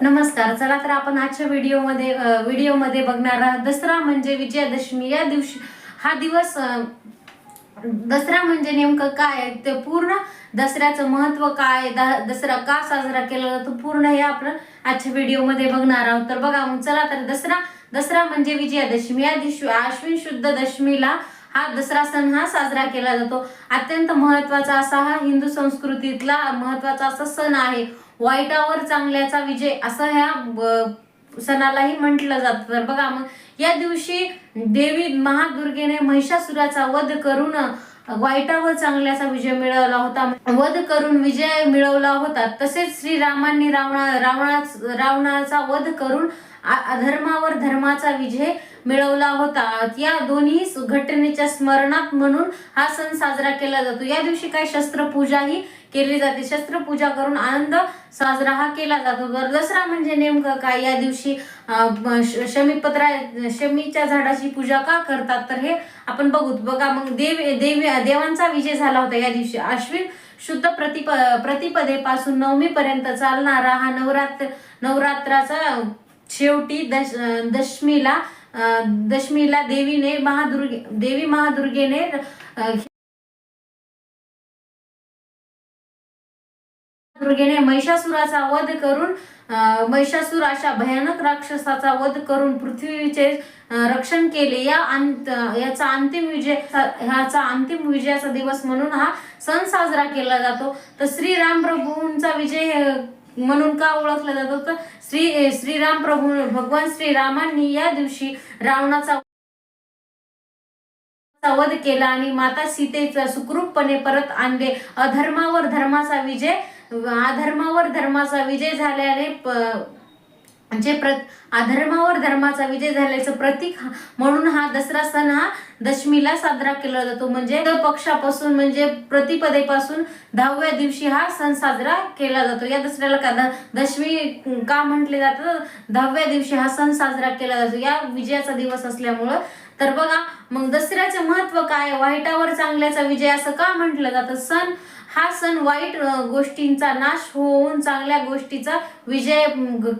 नमस्कार चला तर आपण आजच्या व्हिडिओमध्ये व्हिडिओमध्ये बघणार आहोत. दसरा म्हणजे विजयादशमी. या दिवशी हा दिवस दसरा म्हणजे नेमकं काय आहे? ते पूर्ण दसऱ्याचं महत्त्व काय दसरा का साजरा केला जातो? पूर्ण हे आपण आजच्या व्हिडिओमध्ये बघणार आहोत. तर बघा मग चला तर दसरा दसरा म्हणजे विजयादशमी. या दिवशी आश्विन शुद्ध दशमीला हा दसरा सण हा साजरा केला जातो. अत्यंत महत्त्वाचा असा हा हिंदू संस्कृतीतला महत्त्वाचा असा सण आहे. वाईटावर चांगल्याचा विजय असं ह्या सणालाही म्हटलं जातं. तर बघा मग या दिवशी देवी महादुर्गेने महिषासुराचा वध करून वाईटावर चांगल्याचा विजय मिळवला होता. वध करून विजय मिळवला होता. तसेच श्रीरामांनी रावणा रावणा रावणाचा वध करून अधर्मावर धर्माचा विजय मिळवला होता. या दोन्ही घटनेच्या स्मरणात म्हणून हा सण साजरा केला जातो. या दिवशी काय शस्त्रपूजाही केली जाते. शस्त्रपूजा करून आनंद साजरा हा केला जातो. तर दसरा म्हणजे नेमकं काय? या दिवशी श- शमीपत्रा शमीच्या झाडाची पूजा का करतात? तर हे आपण बघू. बघा मग देव देवी देवांचा विजय झाला होता. या दिवशी अश्विन शुद्ध प्रतिप प्रतिपदेपासून नवमी पर्यंत चालणारा हा नवरात्र नवरात्राचा शेवटी दश दशमीला दशमीला देवीने महादुर्गे देवी महादुर्गेने दुर्गेने महिषासुराचा वध करून अं, महिषासूर अशा भयानक राक्षसाचा वध करून पृथ्वीचे रक्षण केले. या अंत याचा अंतिम विजय ह्याचा अंतिम विजयाचा दिवस म्हणून हा सण साजरा केला जातो. तर श्रीराम प्रभूंचा विजय म्हणून का ओळखलं जातं तर श्री श्रीराम प्रभू भगवान श्रीरामांनी या दिवशी रावणाचा वध केला आणि माता सीतेचा सुखरूपपणे परत आणले. अधर्मावर धर्माचा विजय अधर्मावर धर्माचा विजय झाल्याने जे प्र अधर्मावर धर्माचा विजय झाल्याचं प्रतीक हा- म्हणून हा दसरा सण हा दशमीला साजरा केला जातो. म्हणजे द पक्षापासून म्हणजे प्रतिपदेपासून दहाव्या दिवशी हा सण साजरा केला जातो. या दसऱ्याला का दशमी का म्हटले जातं? दहाव्या दिवशी हा सण साजरा केला जातो. या विजयाचा दिवस असल्यामुळं. तर बघा मग दसऱ्याचं महत्त्व काय? वाईटावर चांगल्याचा विजय असं का म्हटलं जातं? सण हा सण वाईट गोष्टींचा नाश होऊन चांगल्या गोष्टीचा विजय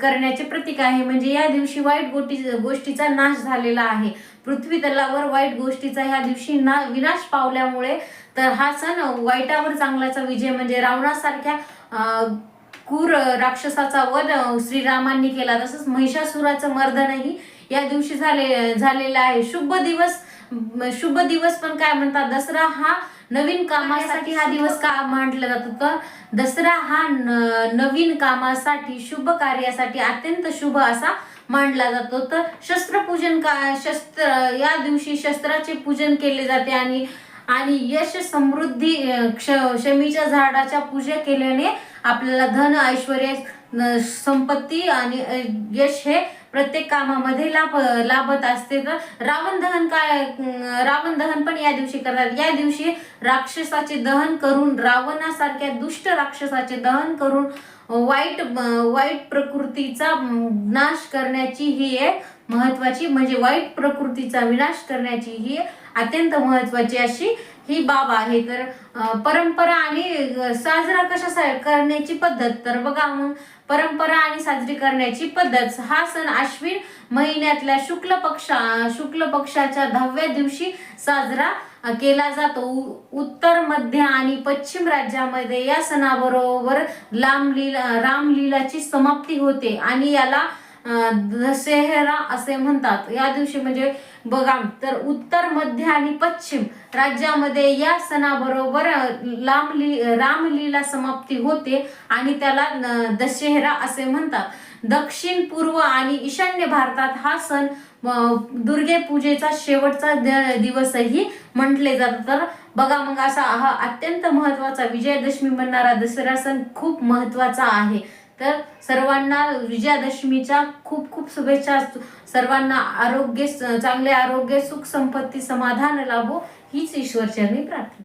करण्याचे प्रतीक आहे. म्हणजे या दिवशी वाईट गोष्टी गोष्टीचा नाश झालेला आहे. पृथ्वी तलावर वाईट गोष्टीचा ह्या दिवशी ना विनाश पावल्यामुळे तर हा सण वाईटावर चांगल्याचा विजय म्हणजे रावणासारख्या कुर क्रूर राक्षसाचा वध श्रीरामांनी केला. तसंच महिषासुराचं मर्दनही या दिवशी झाले झालेलं आहे. शुभ दिवस शुभ दिवस पण काय म्हणतात दसरा हा नवीन कामासाठी हा दिवस का म्हटला जातो तर दसरा हा नवीन कामासाठी शुभ कार्यासाठी अत्यंत शुभ असा मानला जातो तर शस्त्रपूजन का शस्त्र या दिवशी शस्त्राचे पूजन केले जाते आणि आणि यश समृद्धी क्ष शमीच्या झाडाच्या पूजा केल्याने आपल्याला धन ऐश्वर संपत्ती आणि यश हे प्रत्येक कामामध्ये लाभ लाभत असते. तर रावण दहन काय रावण दहन पण या दिवशी करतात. या दिवशी राक्षसाचे दहन करून रावणासारख्या दुष्ट राक्षसाचे दहन करून वाईट वाईट प्रकृतीचा नाश करण्याची ही एक महत्वाची म्हणजे वाईट प्रकृतीचा विनाश करण्याची ही अत्यंत महत्वाची अशी ही बाब आहे. तर परंपरा आणि साजरा कशा सा- करण्याची पद्धत? तर बघा मग परंपरा आणि साजरी करण्याची पद्धत. हा सण अश्विन महिन्यातल्या शुक्ल पक्षा शुक्ल पक्षाच्या दहाव्या दिवशी साजरा केला जातो. उत्तर मध्य आणि पश्चिम राज्यामध्ये या सणाबरोबर लांबलीला रामलीलाची समाप्ती होते आणि याला दशेहरा असे म्हणतात. या दिवशी म्हणजे बघा तर उत्तर मध्य आणि पश्चिम राज्यामध्ये या सणाबरोबर लांबली रामलीला समाप्ती होते आणि त्याला दशहरा दशेहरा असे म्हणतात. दक्षिण पूर्व आणि ईशान्य भारतात हा सण दुर्गे पूजेचा शेवटचा द- दिवसही म्हटले जातात. तर बघा मग असा हा अत्यंत महत्त्वाचा विजयादशमी म्हणणारा दसरा सण खूप महत्त्वाचा आहे. तर सर्वांना विजयादशमीच्या खूप खूप शुभेच्छा असतो. सर्वांना आरोग्य चांगले आरोग्य सुख संपत्ती समाधान लाभो हीच ईश्वरचरणी प्रार्थना.